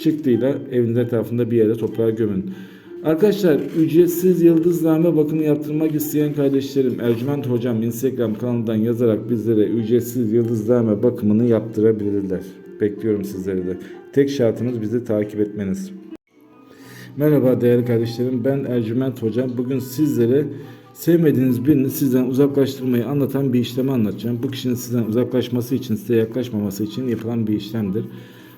çıktıyla evinizin etrafında bir yere toprağa gömün. Arkadaşlar ücretsiz yıldızname bakımı yaptırmak isteyen kardeşlerim Ercüment Hocam Instagram kanalından yazarak bizlere ücretsiz yıldızname bakımını yaptırabilirler. Bekliyorum sizleri de. Tek şartımız bizi takip etmeniz. Merhaba değerli kardeşlerim ben Ercüment Hocam. Bugün sizlere sevmediğiniz birini sizden uzaklaştırmayı anlatan bir işlemi anlatacağım. Bu kişinin sizden uzaklaşması için, size yaklaşmaması için yapılan bir işlemdir.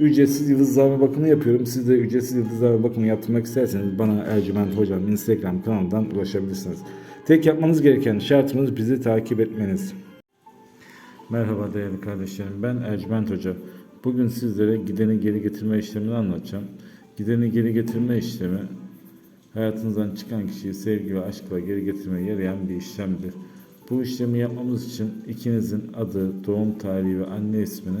ücretsiz yıldızlama bakımı yapıyorum. Siz de ücretsiz yıldızlama bakımı yaptırmak isterseniz bana Ercüment Hocam Instagram kanalından ulaşabilirsiniz. Tek yapmanız gereken şartımız bizi takip etmeniz. Merhaba değerli kardeşlerim ben Ercüment Hoca. Bugün sizlere gideni geri getirme işlemini anlatacağım. Gideni geri getirme işlemi hayatınızdan çıkan kişiyi sevgi ve aşkla geri getirmeye yarayan bir işlemdir. Bu işlemi yapmamız için ikinizin adı, doğum tarihi ve anne ismini